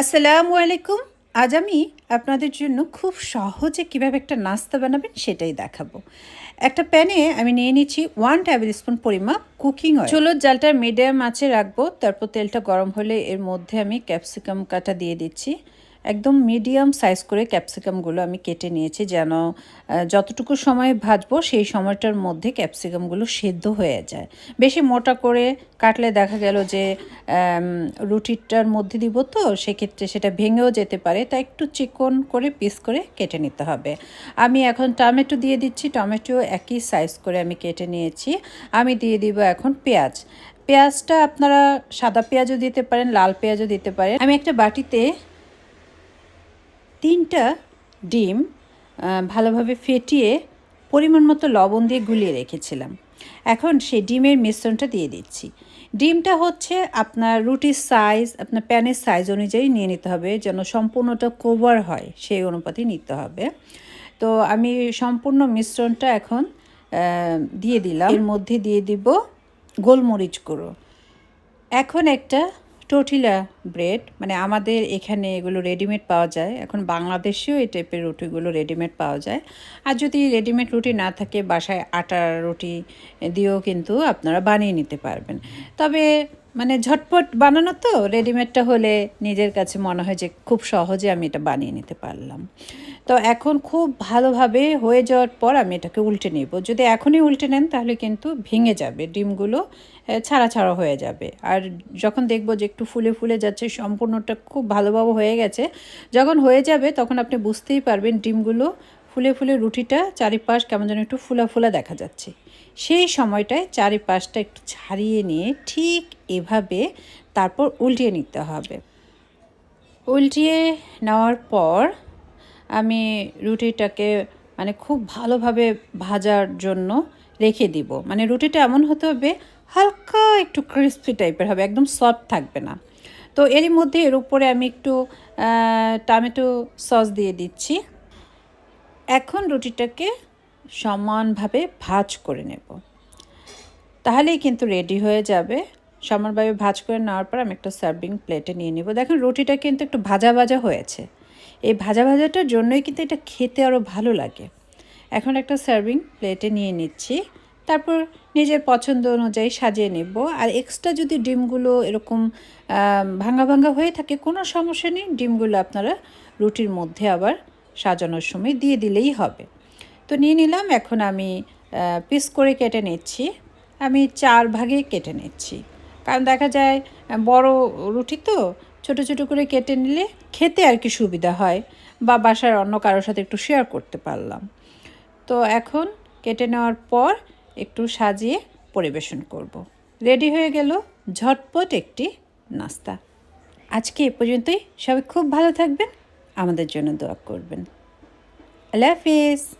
আসসালামু আলাইকুম। আজ আমি আপনাদের জন্য খুব সহজে কীভাবে একটা নাস্তা বানাবেন সেটাই দেখাবো। একটা প্যানে আমি নিয়ে নিচ্ছি ওয়ান টেবিল স্পুন পরিমাপ কুকিং অয়েল চুলোর জালটা মিডিয়াম আঁচে রাখব, তারপর তেলটা গরম হলে এর মধ্যে আমি ক্যাপসিকাম কাটা দিয়ে দিচ্ছি। একদম মিডিয়াম সাইজ করে ক্যাপসিকামগুলো আমি কেটে নিয়েছি যেন যতটুকু সময় ভাজবো সেই সময়টার মধ্যে ক্যাপসিকামগুলো সেদ্ধ হয়ে যায়। বেশি মোটা করে কাটলে দেখা গেল যে রুটিটার মধ্যে দিব তো, সেক্ষেত্রে সেটা ভেঙেও যেতে পারে, তাই একটু চিকন করে পিস করে কেটে নিতে হবে। আমি এখন টমেটো দিয়ে দিচ্ছি, টমেটো একই সাইজ করে আমি কেটে নিয়েছি। আমি দিয়ে দিব এখন পেঁয়াজ। পেঁয়াজটা আপনারা সাদা পেঁয়াজও দিতে পারেন, লাল পেঁয়াজও দিতে পারেন। আমি একটা বাটিতে তিনটা ডিম ভালোভাবে ফেটিয়ে পরিমাণ মতো লবণ দিয়ে গুলিয়ে রেখেছিলাম। এখন সেই ডিমের মিশ্রণটা দিয়ে দিচ্ছি। ডিমটা হচ্ছে আপনার রুটির সাইজ আপনার প্যানের সাইজ অনুযায়ী নিয়ে নিতে হবে, যেন সম্পূর্ণটা কভার হয়, সেই অনুপাতে নিতে হবে। তো আমি সম্পূর্ণ মিশ্রণটা এখন দিয়ে দিলাম। এর মধ্যে দিয়ে দিব গোলমরিচ গুঁড়ো। এখন একটা টোটিলা ব্রেড মানে আমাদের এখানে এগুলো রেডিমেড পাওয়া যায়। এখন বাংলাদেশেও এই টাইপের রুটিগুলো রেডিমেড পাওয়া যায়। আর যদি রেডিমেড রুটি না থাকে, বাসায় আটার রুটি দিয়েও কিন্তু আপনারা বানিয়ে নিতে পারবেন। তবে মানে ঝটপট বানানো তো রেডিমেডটা হলে নিজের কাছে মনে হয় যে খুব সহজে আমি এটা বানিয়ে নিতে পারলাম। তো এখন খুব ভালোভাবে হয়ে যাওয়ার পর আমি এটাকে উল্টে নেব। যদি এখনই উল্টে নেন, তাহলে কিন্তু ভেঙে যাবে, ডিমগুলো ছাড়া ছাড়া হয়ে যাবে। আর যখন দেখব যে একটু ফুলে ফুলে যাচ্ছে, সম্পূর্ণটা খুব ভালোভাবে হয়ে গেছে, যখন হয়ে যাবে, তখন আপনি বুঝতেই পারবেন ডিমগুলো, ফুলে ফুলে রুটিটা চারিপাশ কেমন যেন একটু ফুলা ফুলা দেখা যাচ্ছে। সেই সময়টায় চারিপাশটা একটু ছাড়িয়ে নিয়ে ঠিক এভাবে তারপর উল্টিয়ে নিতে হবে। উল্টিয়ে নেওয়ার পর আমি রুটিটাকে মানে খুব ভালোভাবে ভাজার জন্য রেখে দিব। মানে রুটিটা এমন হতে হবে, হালকা একটু ক্রিস্পি টাইপের হবে, একদম সফট থাকবে না। তো এরই মধ্যে এর উপরে আমি একটু টমেটো সস দিয়ে দিচ্ছি। এখন রুটিটাকে সমানভাবে ভাজ করে নেব। তাহলেই কিন্তু রেডি হয়ে যাবে। সমানভাবে ভাজ করে নেওয়ার পর আমি একটা সার্ভিং প্লেটে নিয়ে নিব। দেখেন রুটিটা কিন্তু একটু ভাজা ভাজা হয়েছে। এই ভাজা ভাজাটার জন্যই কিন্তু এটা খেতে আরও ভালো লাগে। এখন একটা সার্ভিং প্লেটে নিয়ে নিচ্ছি। তারপর নিজের পছন্দ অনুযায়ী সাজিয়ে নেব। আর এক্সট্রা যদি ডিমগুলো এরকম আম, ভাঙা ভাঙা হয়ে থাকে কোনো সমস্যা নেই। ডিমগুলো আপনারা রুটির মধ্যে আবার সাজানোর সময় দিয়ে দিলেই হবে। তো নিয়ে নিলাম এখন আমি পিস করে কেটে নিচ্ছি। আমি চার ভাগে কেটে নিচ্ছি। কারণ দেখা যায় বড় রুটি তো ছোট ছোট করে কেটে নিলে খেতে আর কি সুবিধা হয় বা বাসার অন্য কারোর সাথে একটু শেয়ার করতে পারলাম। তো এখন কেটে নেওয়ার পর একটু সাজিয়ে পরিবেশন করব। রেডি হয়ে গেল ঝটপট একটি নাস্তা। আজকে এ পর্যন্তই। সবাই খুব ভালো থাকবেন। আমাদের জন্য দোয়া করবেন। আল্লাহ হাফিজ।